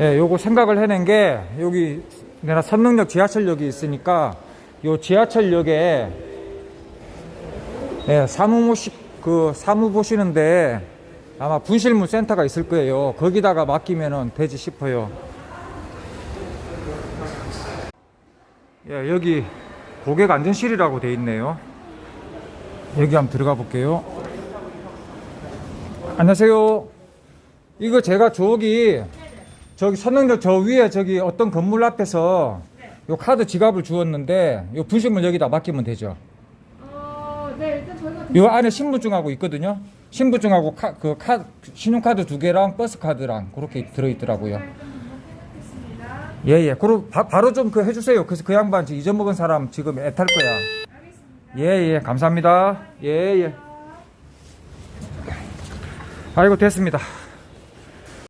예, 요거 생각을 해낸 게 여기 내가 선릉역 지하철역이 있으니까 요 지하철역에 예, 사무 모시 그 사무 보시는데 아마 분실물 센터가 있을 거예요. 거기다가 맡기면은 되지 싶어요. 예, 여기 고객 안전실이라고 돼 있네요. 여기 한번 들어가 볼게요. 안녕하세요. 이거 제가 저기 저기 선릉역 저 위에 저기 어떤 건물 앞에서 요 카드 지갑을 주었는데 요 분실물 여기다 맡기면 되죠. 어, 네, 일단 저희가 요 안에 신분증하고 있거든요. 신분증하고 카, 그 카, 신용카드 두 개랑 버스 카드랑 그렇게 들어있더라고요. 하겠습니다. 예, 예. 그럼 바, 바로 좀 그 해주세요. 그래서 그 양반 지금 잊어먹은 사람 지금 애탈 거야. 예, 예. 감사합니다. 예, 예. 아이고, 됐습니다.